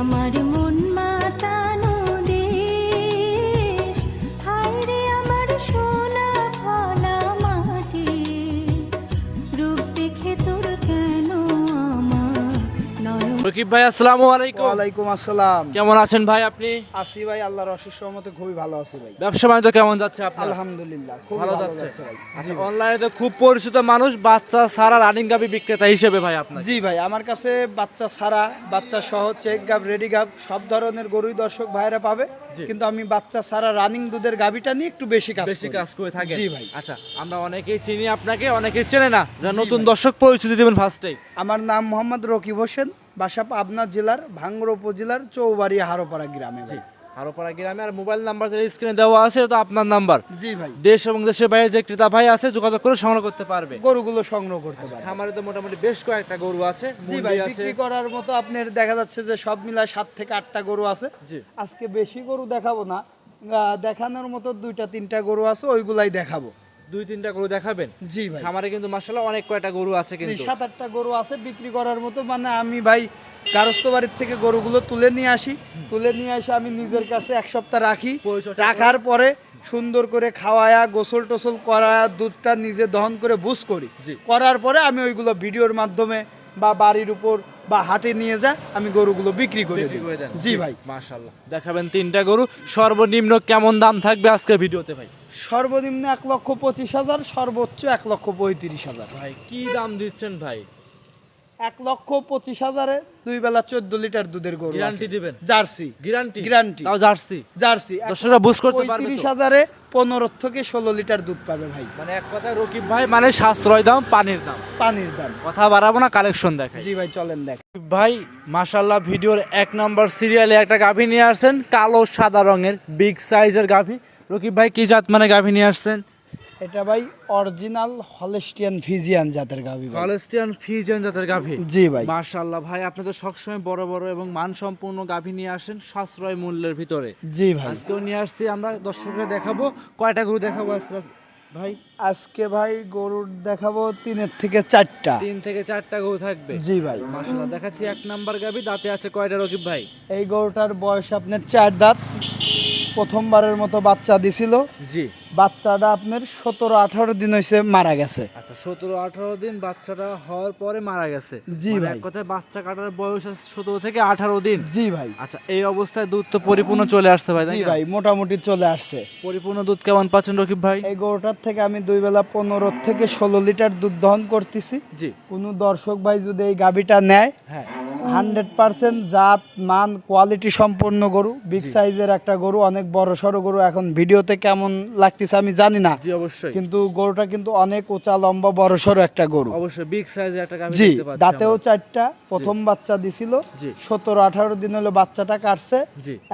আমার রকিব ভাই আসসালামু আলাইকুম। ওয়ালাইকুম আসসালাম। কেমন আছেন ভাই আপনি? আসি ভাই আল্লাহর অশেষ রহমতে খুবই ভালো আছি ভাই। ব্যবসা বাণিজ্য কেমন যাচ্ছে আপনার? আলহামদুলিল্লাহ খুব ভালো যাচ্ছে। আচ্ছা অনলাইনে তো খুব পরিচিত মানুষ বাচ্চা সারা রানিং গাবি বিক্রেতা হিসেবে ভাই আপনার। জি ভাই আমার কাছে বাচ্চা ছাড়া বাচ্চা সহ চেক গাব রেডি গাব সব ধরনের গরুই দর্শক ভাইরা পাবে। কিন্তু আমি বাচ্চা ছাড়া রানিং দুধের গাবিটা নিয়ে একটু বেশি কাজ বেশি কাজ করে থাকি। জি ভাই। আচ্ছা আমরা অনেকেই চিনি আপনাকে অনেকেই চেনে না। যারা নতুন দর্শক পরিচিতি দিবেন ফার্স্টেই আমার নাম মোহাম্মদ রকিব হোসেন। বাসা পাবনা জেলার ভাঙ্গর উপজেলার চৌবাড়ি হারোপাড়া গ্রামে ভাই। আরোপাড়া গ্রামে। আর মোবাইল নাম্বার যেটা স্ক্রিনে দেওয়া আছে এটা তো আপনার নাম্বার। জি ভাই। দেশ এবং দেশের বাইরে যে ক্রেতা ভাই আছে যোগাযোগ করে সংগ্রহ করতে পারবে। গরুগুলো সংগ্রহ করতে পারে খামারে তো মোটামুটি বেশ কয়েকটা গরু আছে জি ভাই বিক্রি করার মতো আপনার দেখা যাচ্ছে যে সব মিলায় সাত থেকে আটটা গরু আছে। জি। আজকে বেশি গরু দেখাবো না। দেখানোর মতো দুইটা তিনটা গরু আছে ওইগুলাই দেখাবো। দুই তিনটা গরু দেখাবেন? জি ভাই। খামারে কিন্তু মাসাল্লাহ অনেক কয়টা গরু আছে কিন্তু। সাত আটটা গরু আছে বিক্রি করার মতো। মানে আমি ভাই গারস্থ বাড়ির থেকে গরুগুলো তুলে নিয়ে আসি। তুলে নিয়ে এসে আমি নিজের কাছে এক সপ্তাহ রাখি। রাখার পরে সুন্দর করে খাওয়ায়া গোসল টোসল করা দুধটা নিজে দহন করে বুঝ করি। করার পরে আমি ওইগুলো ভিডিওর মাধ্যমে বা বাড়ির উপর বা হাটে নিয়ে যা আমি গরুগুলো বিক্রি করে দিই। জি ভাই। মাশাআল্লাহ। দেখাবেন তিনটা গরু। সর্বনিম্ন কেমন দাম থাকবে আজকে ভিডিওতে ভাই? সর্বনিম্ন এক লক্ষ পঁচিশ হাজার সর্বোচ্চ এক লক্ষ পঁয়ত্রিশ হাজার। ভাই কি দাম দিচ্ছেন ভাই? এক লক্ষ পঁচিশ হাজারে দুই বেলা চোদ্দ লিটার দুধের গরু গ্যারান্টি দিবেন? জার্সি। গ্যারান্টি। তাও জার্সি? জার্সি। দর্শকরা বুঝ করতে পারবে পঁয়ত্রিশ তো? হাজারে পনেরো থেকে ষোলো লিটার দুধ পাবে ভাই। মানে এক কথায় রকিব ভাই মানে সাশ্রয় দাম পানির দাম। পানির দাম। কথা বাড়াবো না কালেকশন দেখাই। জি ভাই চলেন দেখ। ভাই মাশাল্লাহ ভিডিওর এক নম্বর সিরিয়ালে একটা গাভী নিয়ে আসছেন কালো সাদা রঙের বিগ সাইজের গাভী। রকিব ভাই কি জাত মানে গাভী নিয়ে আসছেন? এটা ভাই অরিজিনাল হলেস্টিয়ান ফিজিয়ান জাতের গাভী ভাই। হলস্টিয়ান ফিজিয়ান জাতের গাভী? জি ভাই। মাশাল্লাহ ভাই আপনি তো সবসময় বড় বড় এবং মানসম্পন্ন গাভী নিয়ে আসেন সাশ্রয় মূল্যের ভিতরে। জি ভাই। আজকেও নিয়ে আসছি আমরা দর্শকদের দেখাবো কয়টা গরু দেখাবো আজকে? ভাই? আজকে ভাই গরুর দেখাবো তিনের থেকে চারটা। তিন থেকে চারটা গরু থাকবে। জি ভাই। মাশাল্লাহ দেখাচ্ছি এক নাম্বার গাভী দাঁতে আছে কয়টা রকিব ভাই? এই গরুটার বয়স আপনার চার দাঁত। প্রথমবারের মতো বাচ্চা দিছিল। জি। বাচ্চাটা আপনার সতেরো আঠারো দিন হয়েছে মারা গেছে। আচ্ছা সতেরো আঠারো দিন বাচ্চাটা হওয়ার পরে মারা গেছে। জি মানে ভাই। এক কথায় বাচ্চা কাটার বয়স আছে সতেরো থেকে আঠারো দিন। জি ভাই। আচ্ছা এই অবস্থায় দুধ তো পরিপূর্ণ চলে আসছে ভাই জি ভাই মোটামুটি চলে আসছে। পরিপূর্ণ দুধ কেমন পাচ্ছেন রকিব ভাই? এই গরুটার থেকে আমি দুই বেলা পনেরো থেকে ষোলো লিটার দুধ দহন করতেছি। জি। কোনো দর্শক ভাই যদি এই গাবিটা নেয় হ্যাঁ। হান্ড্রেড পার্সেন্ট জাত মান কোয়ালিটি সম্পন্ন গরু বিগ সাইজের একটা গরু অনেক বড় সড়ো গরু এখন ভিডিওতে কেমন লাগতেছে আমি জানি না। অবশ্যই। কিন্তু গরুটা কিন্তু অনেক উঁচা লম্বা বড় সড়ো একটা গরু। অবশ্যই বিগ সাইজের একটা গাভী জি দাঁতেও চারটা প্রথম বাচ্চা দিছিল। সতেরো আঠারো দিন হলো বাচ্চাটা কাটছে।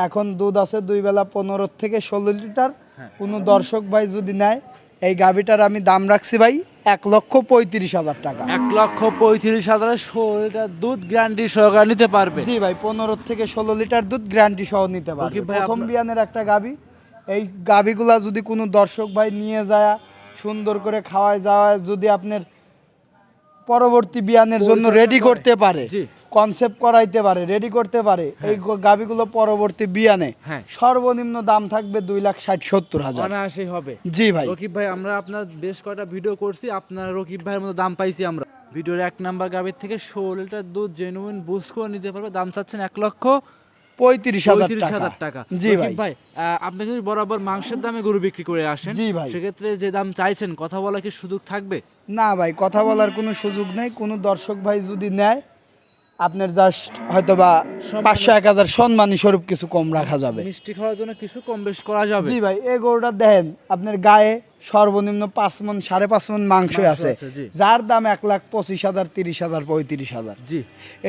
এখন দুধ আছে দুই বেলা পনেরো থেকে ষোলো লিটার। হ্যাঁ। কোনো দর্শক ভাই যদি নেয় এই গাভিটার আমি দাম রাখছি ভাই এক লক্ষ পঁয়ত্রিশ হাজার টাকা। এক লক্ষ পঁয়ত্রিশ হাজার ষোলো লিটার দুধ গ্যারান্টি সহকার নিতে পারবে। জি ভাই পনেরো থেকে ষোলো লিটার দুধ গ্যারান্টি সহ নিতে পারবে। প্রথম বিয়ানের একটা গাভি এই গাভিগুলা যদি কোনো দর্শক ভাই নিয়ে যায় সুন্দর করে খাওয়ায় যাওয়ায় যদি আপনার পরবর্তী বিয়ানের জন্য রেডি করতে পারে কনসেপ্ট করাইতে পারে রেডি করতে পারে এই গ- গাভিগুলো পরবর্তী বিয়ানে হ্যাঁ। সর্বনিম্ন দাম থাকবে দুই লাখ ষাট সত্তর হাজার। অনায়াসই হবে। জি ভাই। রকিব ভাই আমরা আপনার বেশ কয়টা ভিডিও করছি আপনার রকিব ভাইয়ের মতো দাম পাইছি আমরা। ভিডিওর এক নাম্বার গাভীর থেকে ষোলো লিটার দুধ জেনুইন বুঝ করে নিতে পারবে দাম চাচ্ছেন এক লক্ষ। পঁয়ত্রিশ হাজার টাকা। জি ভাই। ভাই আহ, আপনি যদি বরাবর মাংসের দামে গরু বিক্রি করে আসেন জি ভাই। সেক্ষেত্রে যে দাম চাইছেন কথা বলা কি সুযোগ থাকবে? না ভাই কথা বলার কোনো সুযোগ নেই। কোন দর্শক ভাই যদি নেয় আপনার জাস্ট হয়তো বা পাঁচশো এক হাজার সম্মানী স্বরূপ কিছু কম রাখা যাবে। মিষ্টি খাওয়ার জন্য কিছু কম বেশ করা যাবে। জি ভাই এই গরুটা দেখেন আপনার গায়ে সর্বনিম্ন পাঁচ মন সাড়ে পাঁচ মন মাংস আছে। যার দাম এক লাখ পঁচিশ হাজার তিরিশ হাজার পঁয়ত্রিশ হাজার। জি।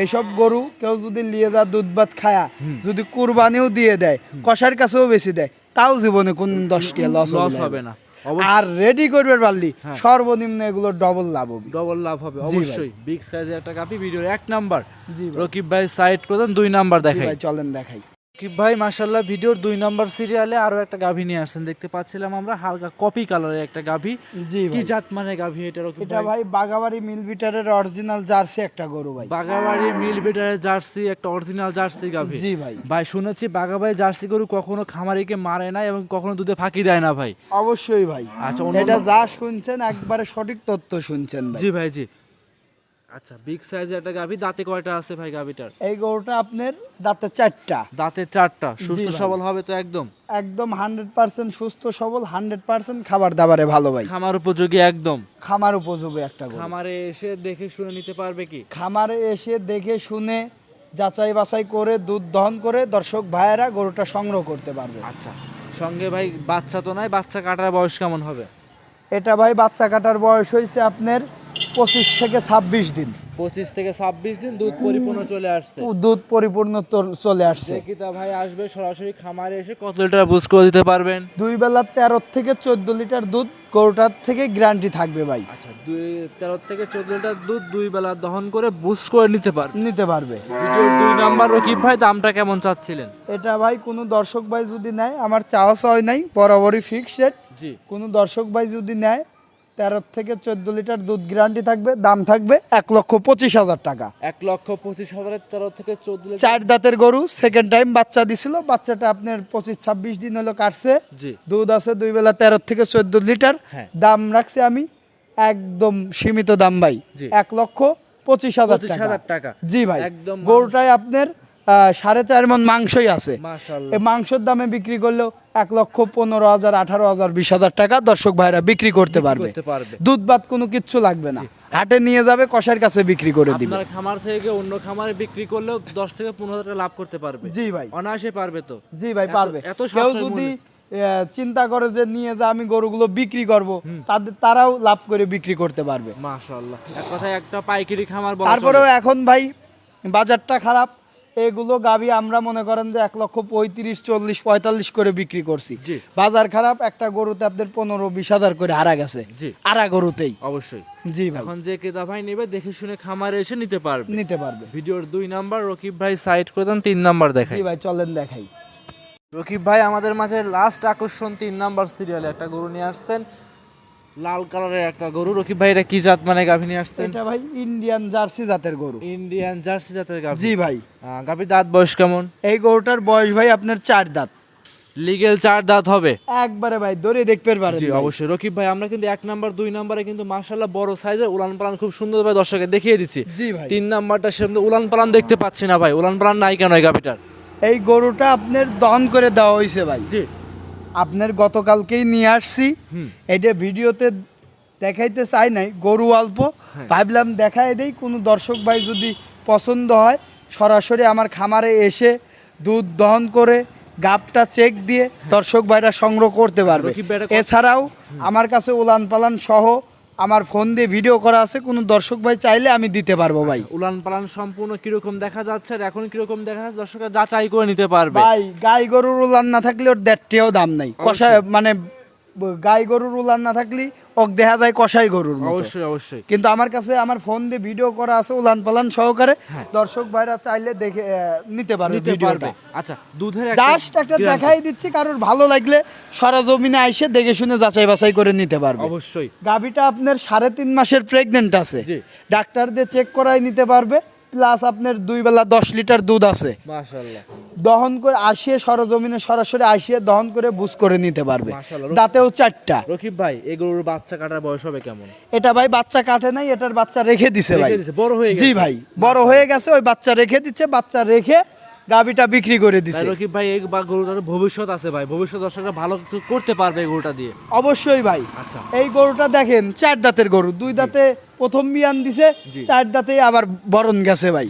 এইসব গরু কেউ যদি নিয়ে যা দুধ ভাত খায়া যদি কুরবানিও দিয়ে দেয় কষার কাছেও বেশি দেয় তাও জীবনে কোন দশটি লস হবে না। আর রেডি করবে পারলি হ্যাঁ। সর্বনিম্ন এগুলো ডবল লাভ হবে ডবল লাভ হবে অবশ্যই বিগ সাইজের একটা কাপি ভিডিওর এক নাম্বার জি রকিব ভাই সাইড করেন দুই নাম্বার দেখাই। চলেন দেখাই। ভাই মাশাল্লাহ ভিডিওর দুই নম্বর সিরিয়ালে আরও একটা গাভী নিয়ে আসছেন। দেখতে পাচ্ছিলাম আমরা হালকা কপি কালারের একটা গাভী। জি কি জাত মানে গাভী এটা এটা ভাই? বাগাবাড়ি মিল বিটারের অরিজিনাল জার্সি একটা গরু ভাই। বাগাবাড়ি মিল বিটারের জার্সি একটা অরিজিনাল জার্সি গাভী। জি ভাই। ভাই শুনেছি বাগাবাড়ি জার্সি গরু কখনো খামারিকে মারে না এবং কখনো দুধে ফাঁকি দেয় না ভাই। অবশ্যই ভাই। আচ্ছা এটা যা শুনছেন একবারে সঠিক তথ্য শুনছেন ভাই। জি ভাই জি। আচ্ছা বিগ সাইজের একটা গাভী দাঁতে কয়টা আছে ভাই গাভীটার? এই গরুটা আপনার দাঁতে চারটা। দাঁতে চারটা সুস্থ সবল হবে তো একদম? একদম হান্ড্রেড পার্সেন্ট সুস্থ সবল হান্ড্রেড পার্সেন্ট খাবার দাবারে ভালো ভাই। খামার উপযোগী একদম? খামার উপযোগী একটা গরু। খামারে এসে দেখে শুনে নিতে পারবে কি? খামারে এসে দেখে শুনে যাচাই বাছাই করে দুধ দহন করে দর্শক ভাইয়েরা গরুটা সংগ্রহ করতে পারবে। আচ্ছা সঙ্গে ভাই বাচ্চা তো নাই বাচ্চা কাটার বয়স কেমন হবে? এটা ভাই বাচ্চা কাটার বয়স হয়েছে আপনার পঁচিশ থেকে ছাব্বিশ দিন। পঁচিশ থেকে ছাব্বিশ দিন দুধ পরিপূর্ণ চলে আসছে। দুধ পরিপূর্ণ চলে আসছে। দেখিতা ভাই আসবে সরাসরি খামারে এসে কত লিটার বুঝ করে দিতে পারবেন? দুই বেলা তেরো থেকে চোদ্দ লিটার দুধ গরুটার থেকে গ্যারান্টি থাকবে ভাই। আচ্ছা দুই তেরো থেকে চোদ্দ লিটার দুধ দুই বেলা দহন করে বুঝ করে নিতে পারবে নিতে পারবে। দুই নাম্বার রকিব ভাই দামটা কেমন চাচ্ছিলেন? এটা ভাই কোনো দর্শক ভাই যদি নেয় আমার চাওয়া চাওয়াই নাই বরাবরই ফিক্সড রেট জি। কোনো দর্শক ভাই যদি নেয় তেরো থেকে চোদ্দ লিটার দুধ গ্যারান্টি থাকবে দাম থাকবে এক লক্ষ পঁচিশ হাজার টাকা। এক লক্ষ পঁচিশ হাজারের তেরো থেকে চোদ্দ চার দাঁতের গরু সেকেন্ড টাইম বাচ্চা দিছিল বাচ্চাটা আপনার পঁচিশ ছাব্বিশ দিন হলো কাটছে। দুধ আছে দুই বেলা তেরো থেকে চোদ্দ লিটার। হ্যাঁ। দাম রাখছি আমি একদম সীমিত দাম ভাই। এক লক্ষ পঁচিশ হাজার টাকা। জি ভাই। একদম গরুটাই আপনার সাড়ে চার মন মাংসই আছে। এই মাংসের দামে বিক্রি করলেও এক লক্ষ পনেরো হাজার আঠারো হাজার বিশ হাজার টাকা দর্শক ভাইরা বিক্রি করতে পারবে। দুধ ভাত কোনো কিচ্ছু লাগবে না। হাটে নিয়ে যাবে কষার কাছে বিক্রি করে দিবে। খামার থেকে অন্য খামারে বিক্রি করলেও দশ থেকে পনেরো হাজার টাকা লাভ করতে পারবে। জি ভাই। অনায়াসে পারবে তো। জি ভাই পারবে। এত কেউ যদি চিন্তা করে যে নিয়ে যা আমি গরুগুলো বিক্রি করব তাদের তারাও লাভ করে বিক্রি করতে পারবে। মাশাল্লাহ এক কথায় একটা পাইকারি খামার তারপরেও এখন ভাই বাজারটা খারাপ এগুলো গাবি আমরা মনে করেন যে এক লক্ষ পঁয়ত্রিশ চল্লিশ পঁয়তাল্লিশ করে বিক্রি করছি। বাজার খারাপ একটা গরুতে আপনাদের পনেরো বিশ হাজার করে হারা গেছে। আরা গরুতেই। অবশ্যই। জি ভাই। এখন যে ক্রেতা ভাই নেবে দেখে শুনে খামারে এসে নিতে পারবে। নিতে পারবে। ভিডিওর দুই নাম্বার রকিব ভাই সাইড করে দেন তিন নাম্বার দেখাই। জি ভাই চলেন দেখাই। রকিব ভাই আমাদের মাঝে লাস্ট আকর্ষণ তিন নাম্বার সিরিয়ালে একটা গরু নিয়ে আসছেন। লাল কালারের একটা গরু। রকিব ভাই এটা কি জাত মানে গাভী নিয়ে আসছেন? এটা ভাই ইন্ডিয়ান জার্সি জাতের গরু। ইন্ডিয়ান জার্সি জাতের গাভী। জি ভাই। গাভীর দাঁত বয়স কেমন? এই গরুটার বয়স ভাই আপনার চার দাঁত। লিগেল চার দাঁত হবে। একবারে ভাই ধরে দেখতে পারেন জি অবশ্যই। রকিব ভাই আমরা কিন্তু এক নাম্বার দুই নাম্বারে কিন্তু মার্শাল্লাহ বড় সাইজের উলান পালান খুব সুন্দর সুন্দরভাবে দর্শকে দেখিয়ে দিচ্ছি। জি ভাই। তিন নাম্বারটা সেরকম উলান পালান দেখতে পাচ্ছি না ভাই। উলান পালান নাই কেন এই গাভীটার? এই গরুটা আপনার দন করে দেওয়া হয়েছে ভাই। জি। আপনার গতকালকেই নিয়ে আসছি। এটা ভিডিওতে দেখাইতে চাই নাই গরু অল্প। হ্যাঁ। ভাবলাম দেখাই দেই কোনো দর্শক ভাই যদি পছন্দ হয় সরাসরি আমার খামারে এসে দুধ দহন করে গাপটা চেক দিয়ে দর্শক ভাইরা সংগ্রহ করতে পারবে। এছাড়াও আমার কাছে উলান পালান সহ আমার ফোন দিয়ে ভিডিও করা আছে কোনো দর্শক ভাই চাইলে আমি দিতে পারব ভাই। উলান পালান সম্পূর্ণ কীরকম দেখা যাচ্ছে আর এখন কীরকম দেখা যাচ্ছে দর্শকরা যাচাই করে নিতে পারবে। ভাই গাই গরুর উলান না থাকলে ওর দেড়টিও দাম নাই। কষা মানে গাই গরুর উলান না থাকলে ওক দেখা যায় কষাই গরুর। অবশ্যই অবশ্যই। কিন্তু আমার কাছে আমার ফোন দিয়ে ভিডিও করা আছে উলান পালান সহকারে। হ্যাঁ। দর্শক ভাইরা চাইলে দেখে নিতে পারবে ভিডিওটা। আচ্ছা দুধের জাস্ট একটা দেখাই দিচ্ছি কারোর ভালো লাগলে সরাজমিনে আইসে দেখে শুনে যাচাই বাছাই করে নিতে পারবে। অবশ্যই। গাভিটা আপনার সাড়ে তিন মাসের প্রেগনেন্ট আছে। জি। ডাক্তার দিয়ে চেক করাই নিতে পারবে। প্লাস আপনার দুই বেলা দশ লিটার দুধ আছে। দহন করে আসিয়ে সরজমিনে সরাসরি আসিয়ে দহন করে বুঝ করে নিতে পারবে। দাঁতেও চারটা। রকিব ভাই এই গরুর বাচ্চা কাটার বয়স হবে কেমন? এটা ভাই বাচ্চা কাটে নাই এটার বাচ্চা রেখে দিছে ভাই। বড় হয়ে জি ভাই বড় হয়ে গেছে ওই বাচ্চা রেখে দিচ্ছে বাচ্চা রেখে গাবিটা বিক্রি করে দিছে। রকিব ভাই এই বা গরুটার ভবিষ্যৎ আছে ভাই। ভবিষ্যৎ দর্শকরা ভালো কিছু করতে পারবে এই গরুটা দিয়ে। অবশ্যই ভাই। আচ্ছা। এই গরুটা দেখেন চার দাঁতের গরু। দুই দাঁতে প্রথম বিয়ান দিছে চার দাঁতে আবার বরণ গেছে ভাই।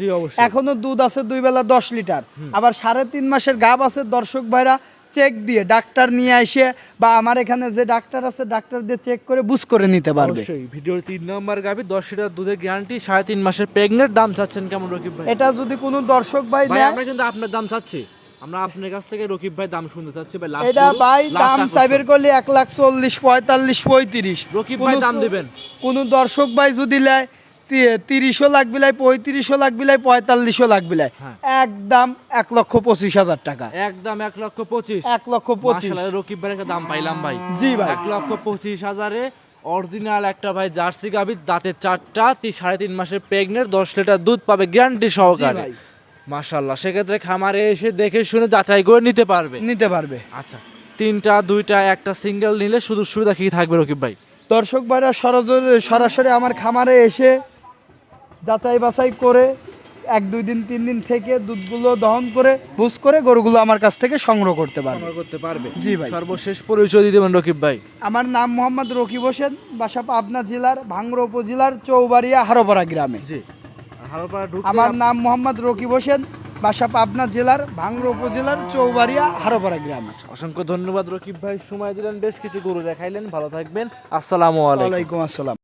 এখনও দুধ আছে দুই বেলা দশ লিটার। আবার সাড়ে তিন মাসের গাব আছে দর্শক ভাইরা চেক দিয়ে ডাক্তার নিয়ে এসে বা আমার এখানে যে ডাক্তার আছে ডাক্তার দিয়ে চেক করে বুঝ করে নিতে পারবে। অবশ্যই ভিডিওর তিন নম্বর গাবি দশ লিটার দুধের গ্যারান্টি সাড়ে তিন মাসের প্রেগনেন্ট দাম চাচ্ছেন কেমন রকিব ভাই? এটা যদি কোনো দর্শক ভাই নেয় আমরা কিন্তু আপনার দাম চাচ্ছি। আমরা আপনার কাছ থেকে রকিব ভাই দাম শুনতে চাচ্ছি ভাই last এটা ভাই দাম। সাইবের করলে এক লাখ চল্লিশ পঁয়তাল্লিশ পঁয়ত্রিশ। রকিব ভাই দাম দিবেন। কোনো দর্শক ভাই যদি নেয় তিরিশও লাখ বিলাই পঁয়ত্রিশও লাখ বিলাই পঁয়তাল্লিশও লাখ বিলাই হ্যাঁ। একদম এক লক্ষ পঁচিশ হাজার টাকা। একদম এক লক্ষ পঁচিশ। এক লক্ষ পঁচিশ। রকিব ভাইয়ের একটা দাম পাইলাম ভাই। জি ভাই। এক লক্ষ পঁচিশ হাজারে অরিজিনাল একটা ভাই জার্সি গাভীর দাঁতের চারটা সাড়ে তিন মাসের প্রেগনেন্ট দশ লিটার দুধ পাবে গ্যারান্টি সহকারে। ভাই। মাশাল্লাহ সেক্ষেত্রে খামারে এসে দেখে শুনে যাচাই করে নিতে পারবে। নিতে পারবে। আচ্ছা তিনটা দুইটা একটা সিঙ্গেল নিলে শুধু সুবিধা কি থাকবে রকিব ভাই? দর্শক ভাইরা সরাসরি সরাসরি আমার খামারে এসে যাচাই বাছাই করে এক দুই দিন তিন দিন থেকে দুধগুলো দহন করে বুঝ করে গরুগুলো আমার কাছ থেকে সংগ্রহ করতে পারবে। করতে পারবে। জি ভাই। সর্বশেষ পরিচয় দেবেন রকিব ভাই। আমার নাম মোহাম্মদ রকিব হোসেন বাসা পাবনা জেলার ভাঙ্গড়া উপজেলার চৌবাড়িয়া হারোপাড়া গ্রামে। জি। আমার নাম মোহাম্মদ রকিব হোসেন বাসা পাবনা জেলার ভাঙ্গড়া উপজেলার চৌবাড়িয়া হারোপাড়া গ্রামে। অসংখ্য ধন্যবাদ রকিব ভাই। সময় দিলেন বেশ কিছু গরু দেখাইলেন। ভালো থাকবেন। আসসালামু আলাইকুম। আসসালাম।